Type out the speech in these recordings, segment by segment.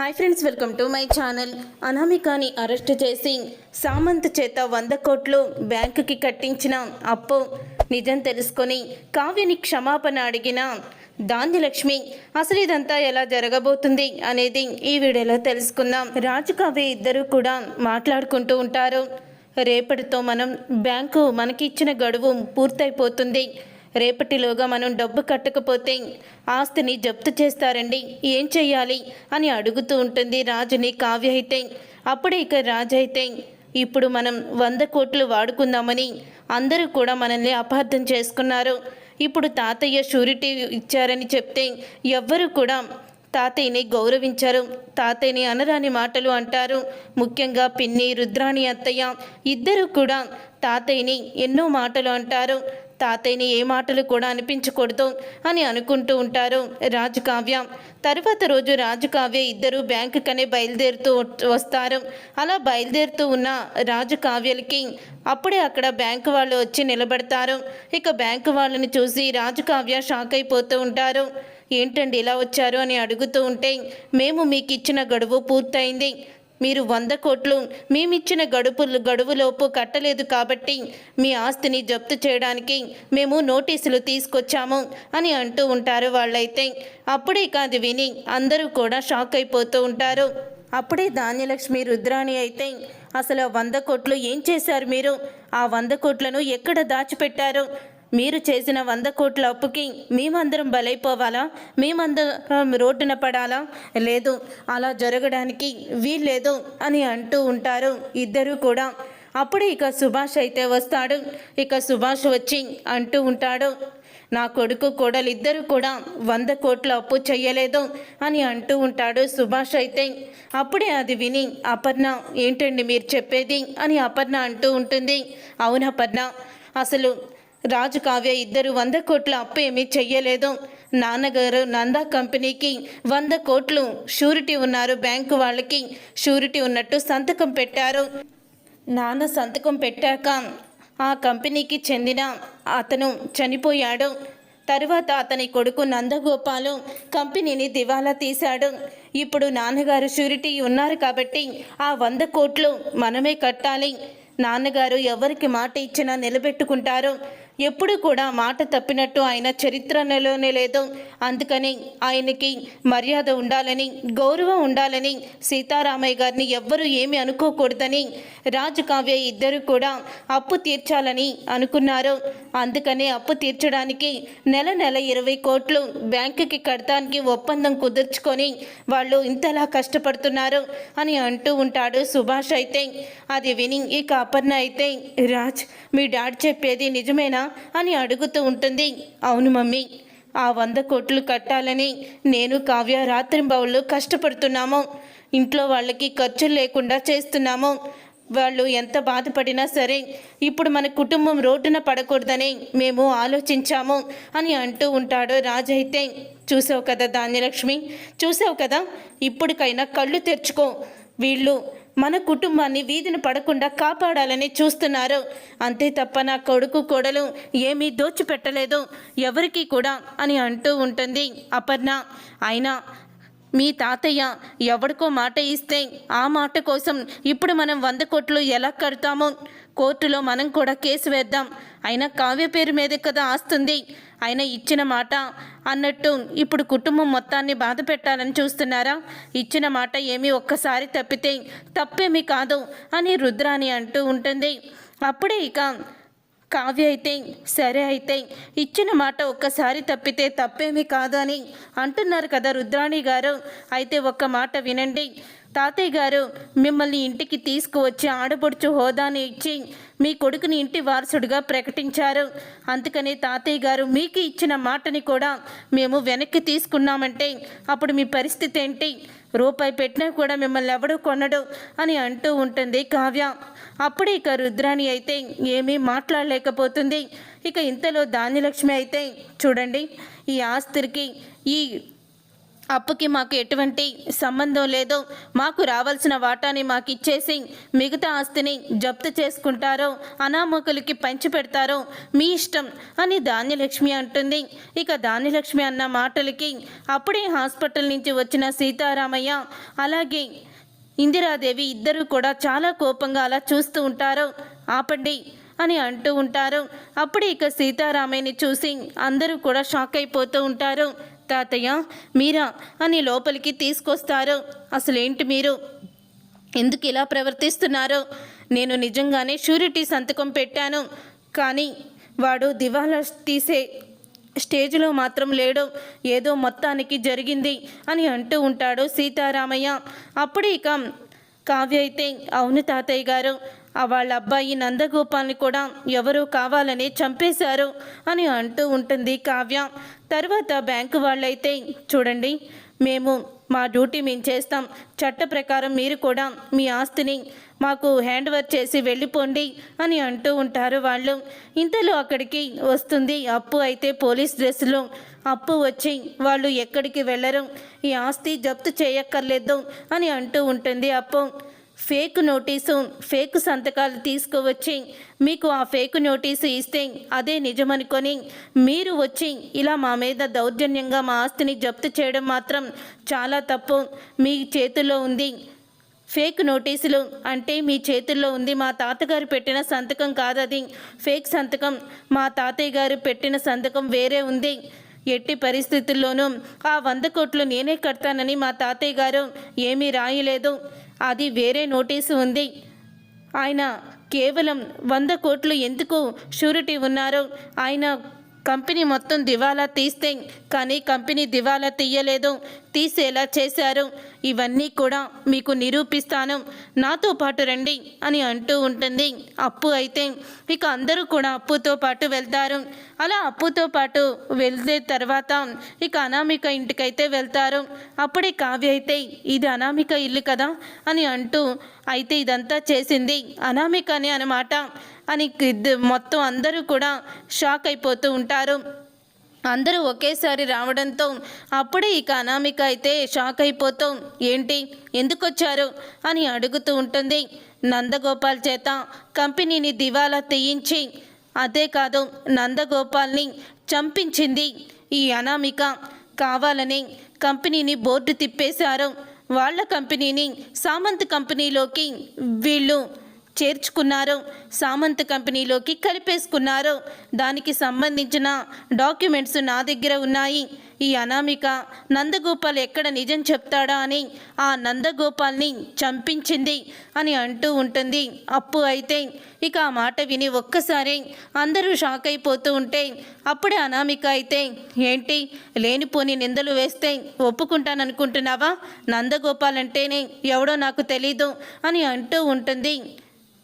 Hi friends welcome to my channel. అనామికాని arrest చేసి సామంత్ చేత వంద కోట్లు బ్యాంకుకి కట్టించిన అప్పు నిజం తెలుసుకొని కావ్యని క్షమాపణ అడిగిన ధాన్యలక్ష్మి అసలు ఇదంతా ఎలా జరగబోతుంది? అనేది ఈ వీడియోలో తెలుసుకుందాం. రాజు కావ్య ఇద్దరు కూడా మాట్లాడుకుంటూ ఉంటారు. రేపటితో మనం బ్యాంకు మనకి ఇచ్చిన గడువు పూర్తయిపోతుంది. రేపటిలోగా మనం డబ్బు కట్టకపోతే ఆస్తిని జప్తు చేస్తారండి. ఏం చెయ్యాలి అని అడుగుతూ ఉంటుంది రాజుని కావ్య అయితే. అప్పుడే ఇక రాజు అయితే ఇప్పుడు మనం వంద కోట్లు వాడుకుందామని అందరూ కూడా మనల్ని అపార్థం చేసుకున్నారు. ఇప్పుడు తాతయ్య షూరిటీ ఇచ్చారని చెప్తే ఎవ్వరూ కూడా తాతయ్యని గౌరవించారు. తాతయ్యని అనరాని మాటలు అంటారు. ముఖ్యంగా పిన్ని రుద్రాణి అత్తయ్య ఇద్దరు కూడా తాతయ్యని ఎన్నో మాటలు అంటారు. తాతయ్యని ఏ మాటలు కూడా అనిపించకూడదు అని అనుకుంటూ ఉంటారు రాజు కావ్య తర్వాత రోజు రాజు కావ్య ఇద్దరు బ్యాంకుకనే బయలుదేరుతూ వస్తారు. అలా బయలుదేరుతూ ఉన్న రాజు కావ్యలకి అప్పుడే అక్కడ బ్యాంకు వాళ్ళు వచ్చి నిలబడతారు. ఇక బ్యాంకు వాళ్ళని చూసి రాజు కావ్య షాక్ అయిపోతూ ఉంటారు. ఏంటండి ఇలా వచ్చారు? అని అడుగుతూ ఉంటే మేము మీకు ఇచ్చిన గడువు పూర్తయింది. మీరు వంద కోట్లు మేమిచ్చిన గడుపు గడువులోపు కట్టలేదు కాబట్టి మీ ఆస్తిని జప్తు చేయడానికి మేము నోటీసులు తీసుకొచ్చాము అని అంటూ ఉంటారు వాళ్ళైతే. అప్పుడే కాదు విని అందరూ కూడా షాక్ అయిపోతూ ఉంటారు. అప్పుడే ధాన్యలక్ష్మి రుద్రాణి అయితే అసలు వంద కోట్లు ఏం చేశారు మీరు? ఆ వంద కోట్లను ఎక్కడ దాచిపెట్టారు? మీరు చేసిన వంద కోట్ల అప్పుకి మేమందరం బలైపోవాలా? మేమందరం రోడ్డున పడాలా? లేదు అలా జరగడానికి వీల్లేదు అని అంటూ ఉంటారు ఇద్దరు కూడా. అప్పుడే ఇక సుభాష్ అయితే వస్తాడు. ఇక సుభాష్ వచ్చి అంటూ ఉంటాడు నా కొడుకు కోడలు ఇద్దరు కూడా వంద కోట్ల అప్పు చేయలేదు అని అంటూ ఉంటాడు సుభాష్ అయితే. అప్పుడే అది విని అపర్ణ ఏంటండి మీరు చెప్పేది? అని అపర్ణ అంటూ ఉంటుంది. అవునపర్ణ అసలు రాజు కావ్య ఇద్దరు వంద కోట్ల అప్పు ఏమీ చెయ్యలేదు. నాన్నగారు నందా కంపెనీకి వంద కోట్లు షూరిటీ ఉన్నారు. బ్యాంకు వాళ్ళకి షూరిటీ ఉన్నట్టు సంతకం పెట్టారు. నాన్న సంతకం పెట్టాక ఆ కంపెనీకి చెందిన అతను చనిపోయాడు. తరువాత అతని కొడుకు నందగోపాలు కంపెనీని దివాలా తీశాడు. ఇప్పుడు నాన్నగారు షూరిటీ ఉన్నారు కాబట్టి ఆ వంద కోట్లు మనమే కట్టాలి. నాన్నగారు ఎవరికి మాట ఇచ్చినా నిలబెట్టుకుంటారు. ఎప్పుడు కూడా మాట తప్పినట్టు ఆయన చరిత్రలోనే లేదు. అందుకని ఆయనకి మర్యాద ఉండాలని గౌరవం ఉండాలని సీతారామయ్య గారిని ఎవ్వరూ ఏమి అనుకోకూడదని రాజు కావ్య ఇద్దరు కూడా అప్పు తీర్చాలని అనుకున్నారు. అందుకనే అప్పు తీర్చడానికి నెల నెల ఇరవై కోట్లు బ్యాంకుకి కడతానికి ఒప్పందం కుదుర్చుకొని వాళ్ళు ఇంతలా కష్టపడుతున్నారు అని అంటూ ఉంటాడు సుభాష్ అయితే. అది విని ఇక అపర్ణ అయితే రాజ్ మీ డాడీ చెప్పేది నిజమేనా? అని అడుగుతూ ఉంటుంది. అవును మమ్మీ ఆ వంద కోట్లు కట్టాలని నేను కావ్య రాత్రింబవుళ్ళు కష్టపడుతున్నాము. ఇంట్లో వాళ్ళకి ఖర్చులు లేకుండా చేస్తున్నాము. వాళ్ళు ఎంత బాధపడినా సరే ఇప్పుడు మన కుటుంబం రోడ్డున పడకూడదని మేము ఆలోచించాము అని అంటూ ఉంటాడు రాజు అయితే. చూసావు కదా ధాన్యలక్ష్మి? చూసావు కదా? ఇప్పటికైనా కళ్ళు తెరుచుకో. వీళ్ళు మన కుటుంబాన్ని వీధిన పడకుండా కాపాడాలని చూస్తున్నారు. అంతే తప్ప నా కొడుకు కోడలు ఏమీ దోచిపెట్టలేదు. ఎవరికి కూడా అని అంటూ ఉంటుంది అపర్ణ. అయినా మీ తాతయ్య ఎవరికో మాట ఇస్తే ఆ మాట కోసం ఇప్పుడు మనం వంద కోట్లు ఎలా కడతామో? కోర్టులో మనం కూడా కేసు వేద్దాం. అయినా కావ్య పేరు మీదే కదా ఆస్తుంది. ఆయన ఇచ్చిన మాట అన్నట్టు ఇప్పుడు కుటుంబం మొత్తాన్ని బాధ పెట్టాలని చూస్తున్నారా? ఇచ్చిన మాట ఏమీ ఒక్కసారి తప్పితే తప్పేమీ కాదు అని రుద్రాని అంటూ ఉంటుంది. అప్పుడే ఇక కావ్య అయితే సరే అయితే ఇచ్చిన మాట ఒక్కసారి తప్పితే తప్పేమీ కాదు అని అంటున్నారు కదా రుద్రాణి గారు. అయితే ఒక్క మాట వినండి. తాతయ్య గారు మిమ్మల్ని ఇంటికి తీసుకువచ్చి ఆడపడుచు హోదాని ఇచ్చి మీ కొడుకుని ఇంటి వారసుడిగా ప్రకటించారు. అందుకని తాతయ్య గారు మీకు ఇచ్చిన మాటని కూడా మేము వెనక్కి తీసుకున్నామంటే అప్పుడు మీ పరిస్థితి ఏంటి? రూపాయి పెట్టినా కూడా మిమ్మల్ని ఎవడు కొనడు అని అంటూ ఉంటుంది కావ్య. అప్పుడే ఇక రుద్రాణి అయితే ఏమీ మాట్లాడలేకపోతుంది. ఇక ఇంతలో ధాన్యలక్ష్మి అయితే చూడండి ఈ ఆస్తికి ఈ అప్పుకి మాకు ఎటువంటి సంబంధం లేదు. మాకు రావాల్సిన వాటాని మాకు ఇచ్చేసి మిగతా ఆస్తిని జప్తు చేసుకుంటారో. అనామకులకి పంచి పెడతారో. మీ ఇష్టం అని ధాన్యలక్ష్మి అంటుంది. ఇక ధాన్యలక్ష్మి అన్న మాటలకి అప్పుడే హాస్పిటల్ నుంచి వచ్చిన సీతారామయ్య అలాగే ఇందిరాదేవి ఇద్దరూ కూడా చాలా కోపంగా అలా చూస్తూ ఉంటారు. ఆపండి అని అంటూ ఉంటారు. అప్పుడు ఇక సీతారామయ్యని చూసి అందరూ కూడా షాక్ అయిపోతూ ఉంటారు. తాతయ్య మీరా అని లోపలికి తీసుకొస్తారు. అసలేంటి మీరు? ఎందుకు ఇలా ప్రవర్తిస్తున్నారు? నేను నిజంగానే షూరిటీ సంతకం పెట్టాను. కానీ వాడు దివాలా తీసే స్టేజ్లో మాత్రం లేడు. ఏదో మొత్తానికి జరిగింది అని అంటూ ఉంటాడు సీతారామయ్య. అప్పుడు ఇక కావ్య అయితే అవును తాతయ్య గారు ఆ వాళ్ళ అబ్బాయి నందగోపాల్ని కూడా ఎవరో కావాలని చంపేశారు అని అంటూ ఉంటుంది కావ్య. తర్వాత బ్యాంకు వాళ్ళైతే చూడండి మేము మా డ్యూటీ మేము చేస్తాం. చట్ట ప్రకారం మీరు కూడా మీ ఆస్తిని మాకు హ్యాండ్ ఓవర్ చేసి వెళ్ళిపోండి అని అంటూ ఉంటారు వాళ్ళు. ఇంతలో అక్కడికి వస్తుంది అప్పు అయితే పోలీస్ డ్రెస్సులో. అప్పు వచ్చి వాళ్ళు ఎక్కడికి వెళ్ళరు. ఈ ఆస్తి జప్తు చేయక్కర్లేదు అని అంటూ ఉంటుంది అప్పు. ఫేక్ నోటీసు ఫేక్ సంతకాలు తీసుకువచ్చి మీకు ఆ ఫేక్ నోటీసు ఇస్తే అదే నిజమనుకొని మీరు వచ్చి ఇలా మా మీద దౌర్జన్యంగా మా ఆస్తిని జప్తు చేయడం మాత్రం చాలా తప్పు. మీ చేతుల్లో ఉంది ఫేక్ నోటీసులు అంటే మీ చేతుల్లో ఉంది. మా తాతగారు పెట్టిన సంతకం కాదది. ఫేక్ సంతకం మా తాతయ్య గారు పెట్టిన సంతకం వేరే ఉంది. ఎట్టి పరిస్థితుల్లోనూ ఆ వంద కోట్లు నేనే కడతానని మా తాతయ్య గారు ఏమీ రాయలేదు. అది వేరే నోటీసు ఉంది. ఆయన కేవలం వంద కోట్లు ఎందుకు షూరిటీ ఉన్నారో? ఆయన కంపెనీ మొత్తం దివాలా తీస్తే కానీ కంపెనీ దివాలా తీయలేదు. తీసేలా చేశారు. ఇవన్నీ కూడా మీకు నిరూపిస్తాను. నాతో పాటు రండి అని అంటూ ఉంటుంది. అప్పు అయితే ఇక అందరూ కూడా అప్పుతో పాటు వెళ్తారు. అలా అప్పుతో పాటు వెళ్తే తర్వాత ఇక అనామిక ఇంటికైతే వెళ్తారు. అప్పుడే కావ్య అయితే ఇది అనామిక ఇల్లు కదా? అని అంటూ అయితే ఇదంతా చేసింది అనామిక అని అనమాట అని మొత్తం అందరూ కూడా షాక్ అయిపోతూ ఉంటారు. అందరూ ఒకేసారి రావడంతో అప్పుడే ఇక అనామిక అయితే షాక్ అయిపోతాం ఏంటి? ఎందుకు వచ్చారు అని అడుగుతూ ఉంటుంది. నందగోపాల్ చేత కంపెనీని దివాలా తీయించి అదే కాదు నందగోపాల్ని చంపించింది ఈ అనామిక. కావాలని కంపెనీని బోర్డు తిప్పేశారు. వాళ్ళ కంపెనీని సామంత్ కంపెనీలోకి వీళ్ళు చేర్చుకున్నారు. సామంత్ కంపెనీలోకి కలిపేసుకున్నారు. దానికి సంబంధించిన డాక్యుమెంట్స్ నా దగ్గర ఉన్నాయి. ఈ అనామిక నందగోపాల్ ఎక్కడ నిజం చెప్తాడా అని ఆ నందగోపాల్ని చంపించింది అని అంటూ ఉంటుంది. అప్పు అయితే ఇక ఆ మాట విని ఒక్కసారి అందరూ షాక్ అయిపోతూ ఉంటే అప్పుడే అనామిక అయితే ఏంటి? లేనిపోని నిందలు వేస్తే ఒప్పుకుంటాననుకుంటున్నావా? నందగోపాల్ అంటేనే ఎవడో నాకు తెలీదు అని అంటూ ఉంటుంది.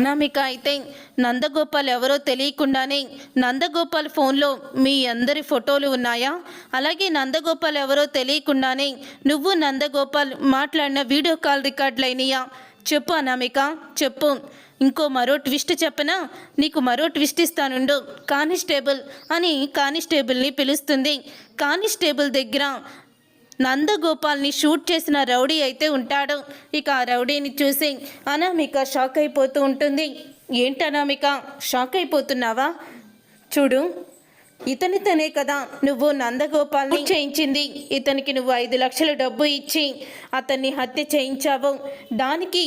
అనామిక అయితే నందగోపాల్ ఎవరో తెలియకుండానే నందగోపాల్ ఫోన్లో మీ అందరి ఫోటోలు ఉన్నాయా? అలాగే నందగోపాల్ ఎవరో తెలియకుండానే నువ్వు నందగోపాల్ మాట్లాడిన వీడియో కాల్ రికార్డులైనయా చెప్పు అనామిక చెప్పు. ఇంకో మరో ట్విస్ట్ చెప్పనా? నీకు మరో ట్విస్ట్ ఇస్తానుండు. కానిస్టేబుల్ అని కానిస్టేబుల్ని పిలుస్తుంది. కానిస్టేబుల్ దగ్గర నందగోపాల్ని షూట్ చేసిన రౌడీ అయితే ఉంటాడు. ఇక ఆ రౌడీని చూసి అనామిక షాక్ అయిపోతూ ఉంటుంది. ఏంటి అనామిక షాక్ అయిపోతున్నావా? చూడు ఇతనితనే కదా నువ్వు నందగోపాల్ని చేయించింది. ఇతనికి నువ్వు ఐదు లక్షల డబ్బు ఇచ్చి అతన్ని హత్య చేయించావు. దానికి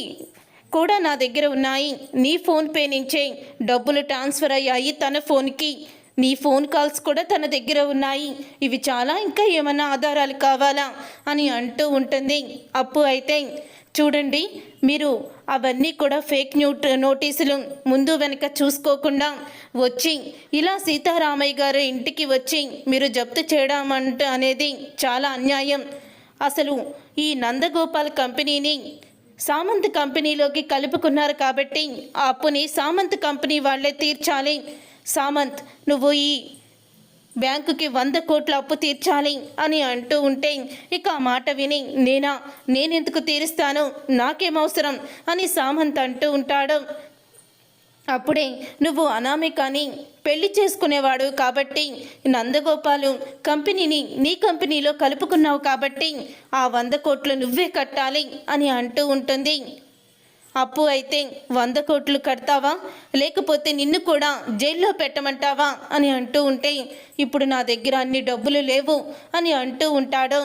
కూడా నా దగ్గర ఉన్నాయి. నీ ఫోన్పే నుంచే డబ్బులు ట్రాన్స్ఫర్ అయ్యాయి తన ఫోన్కి. నీ ఫోన్ కాల్స్ కూడా తన దగ్గర ఉన్నాయి. ఇవి చాలా ఇంకా ఏమైనా ఆధారాలు కావాలా? అని అంటూ ఉంటుంది. అప్పు అయితే చూడండి మీరు అవన్నీ కూడా ఫేక్ న్యూ నోటీసులు ముందు వెనక చూసుకోకుండా వచ్చి ఇలా సీతారామయ్య గారు ఇంటికి వచ్చి మీరు జప్తు చేయడం అంట అనేది చాలా అన్యాయం. అసలు ఈ నందగోపాల్ కంపెనీని సామంత్ కంపెనీలోకి కలుపుకున్నారు కాబట్టి ఆ అప్పుని సామంత్ కంపెనీ వాళ్ళే తీర్చాలి. సామంత్ నువ్వు ఈ బ్యాంకుకి వంద కోట్ల అప్పు తీర్చాలి అని అంటూ ఉంటే ఇక ఆ మాట విని నేనా? నేనెందుకు తీరుస్తాను? నాకేం అవసరం? అని సామంత్ అంటూ ఉంటాడు. అప్పుడే నువ్వు అనామికాని పెళ్ళి చేసుకునేవాడు కాబట్టి నందగోపాలు కంపెనీని నీ కంపెనీలో కలుపుకున్నావు కాబట్టి ఆ వంద కోట్లు నువ్వే కట్టాలి అని అంటూ ఉంటుంది. అప్పు అయితే వంద కోట్లు కడతావా? లేకపోతే నిన్ను కూడా జైల్లో పెట్టమంటావా? అని అంటూ ఉంటే ఇప్పుడు నా దగ్గర అన్ని డబ్బులు లేవు అని అంటూ ఉంటాడు.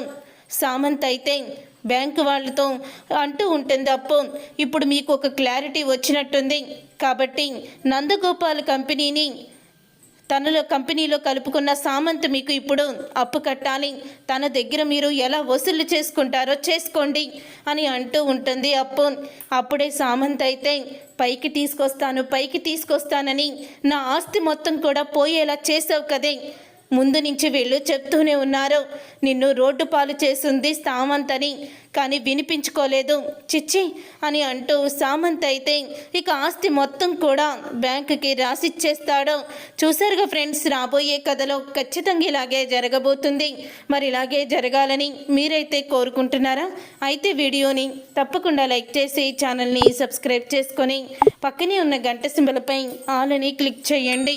సామంత్ అయితే బ్యాంకు వాళ్ళతో అంటూ ఉంటుంది అప్పు ఇప్పుడు మీకు ఒక క్లారిటీ వచ్చినట్టుంది. కాబట్టి నందగోపాల్ కంపెనీని తనలో కంపెనీలో కలుపుకున్న సామంత్ మీకు ఇప్పుడు అప్పు కట్టాలి. తన దగ్గర మీరు ఎలా వసూలు చేసుకుంటారో చేసుకోండి అని అంటూ ఉంటుంది అప్పు. అప్పుడే సామంత్ అయితే పైకి తీసుకొస్తాను పైకి తీసుకొస్తానని నా ఆస్తి మొత్తం కూడా పోయేలా చేసావు కదే. ముందు నుంచి వీళ్ళు చెప్తూనే ఉన్నారు. నిన్ను రోడ్డు పాలు చేసింది సామంత్ అని కానీ వినిపించుకోలేదు. చిచ్చి అని అంటూ సామంత్ అయితే ఇక ఆస్తి మొత్తం కూడా బ్యాంకుకి రాసిచ్చేస్తాడు. చూసారుగా ఫ్రెండ్స్ రాబోయే కథలో ఖచ్చితంగా ఇలాగే జరగబోతుంది. మరి ఇలాగే జరగాలని మీరైతే కోరుకుంటున్నారా? అయితే వీడియోని తప్పకుండా లైక్ చేసి ఛానల్ని సబ్స్క్రైబ్ చేసుకొని పక్కనే ఉన్న గంట సింబలపై ఆలని క్లిక్ చేయండి.